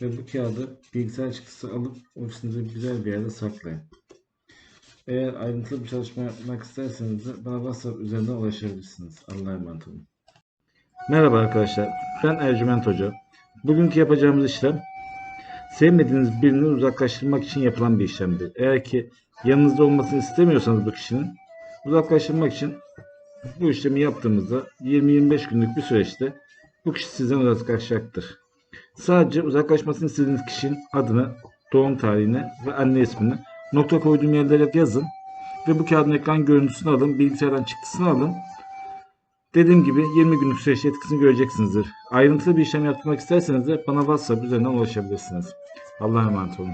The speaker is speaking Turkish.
Ve bu kağıdı bilgisayar çıktısı alıp ofisinizde güzel bir yerde saklayın. Eğer ayrıntılı bir çalışma yapmak isterseniz de bana WhatsApp üzerinden ulaşabilirsiniz. Allah'a emanet olun. Merhaba arkadaşlar. Ben Ercüment Hoca. Bugünkü yapacağımız işlem sevmediğiniz birini uzaklaştırmak için yapılan bir işlemdir. Eğer ki yanınızda olmasını istemiyorsanız bu kişinin uzaklaştırmak için bu işlemi yaptığımızda 20-25 günlük bir süreçte bu kişi sizden uzaklaşacaktır. Sadece uzaklaşmasını istediğiniz kişinin adını, doğum tarihini ve anne ismini nokta koyduğum yerlere yazın ve bu kağıdın ekran görüntüsünü alın, bilgisayardan çıktısını alın. Dediğim gibi 20 günlük süreçte etkisini göreceksinizdir. Ayrıntılı bir işlem yapmak isterseniz de bana WhatsApp üzerinden ulaşabilirsiniz. Allah'a emanet olun.